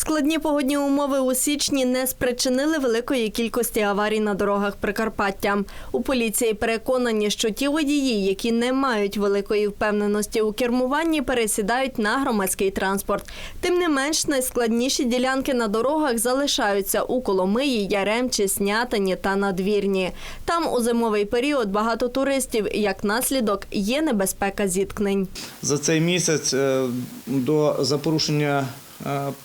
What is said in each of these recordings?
Складні погодні умови у січні не спричинили великої кількості аварій на дорогах Прикарпаття. У поліції переконані, що ті водії, які не мають великої впевненості у кермуванні, пересідають на громадський транспорт. Тим не менш, найскладніші ділянки на дорогах залишаються у Коломиї, Яремчі, Снятині та Надвірні. Там у зимовий період багато туристів. Як наслідок є небезпека зіткнень. За цей місяць е, до за порушення е,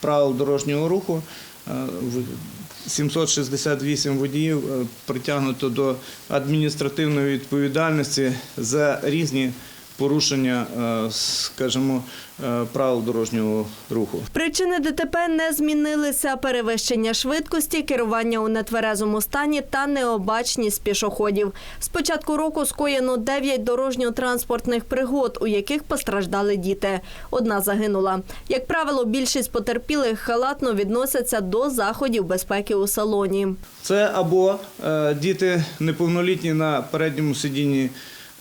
правил дорожнього руху. Е, в- 768 водіїв е, притягнуто до адміністративної відповідальності за різні порушення, е, скажімо, е, правил дорожнього руху. Причини ДТП не змінилися: перевищення швидкості, керування у нетверезому стані та необачність пішоходів. З початку року скоєно 9 дорожньо-транспортних пригод, у яких постраждали діти. Одна загинула. Як правило, більшість потерпілих халатно відносяться до заходів безпеки у салоні. Це або е, діти неповнолітні на передньому сидінні,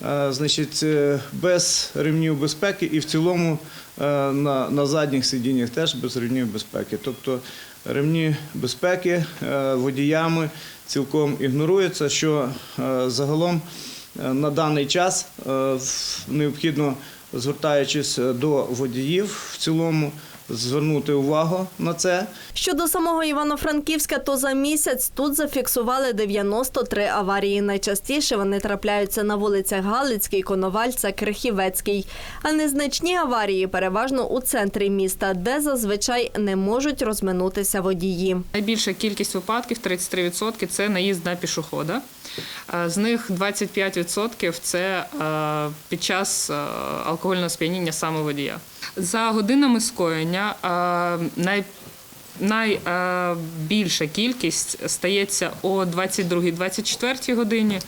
значить, е, без ремнів безпеки, і в цілому е, на, на задніх сидіннях теж без ремнів безпеки. Тобто ремні безпеки е, водіями цілком ігноруються, що е, загалом е, на даний час е, необхідно, звертаючись до водіїв в цілому, звернути увагу на це. Щодо самого Івано-Франківська, то за місяць тут зафіксували 93 аварії. Найчастіше вони трапляються на вулицях Галицький, Коновальця, Крихівецький. А незначні аварії переважно у центрі міста, де зазвичай не можуть розминутися водії. Найбільша кількість випадків 33% – це наїзд на пішохода. Е, З них 25% – це е, під час е, алкогольного сп'яніння саме водія. За годинами скоєння е, най Найбільша кількість стається о 22-24 годині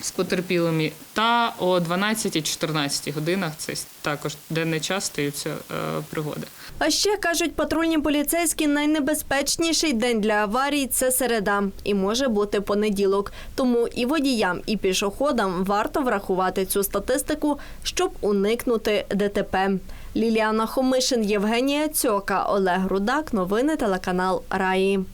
з потерпілими та о 12-14 годинах. Це також денний час стаються е, пригоди. А ще кажуть патрульні поліцейські, найнебезпечніший день для аварій це середа і може бути понеділок. Тому і водіям, і пішоходам варто врахувати цю статистику, щоб уникнути ДТП. Ліліана Хомишин, Євгенія Цьока, Олег Рудак. Новини телеканал Раї.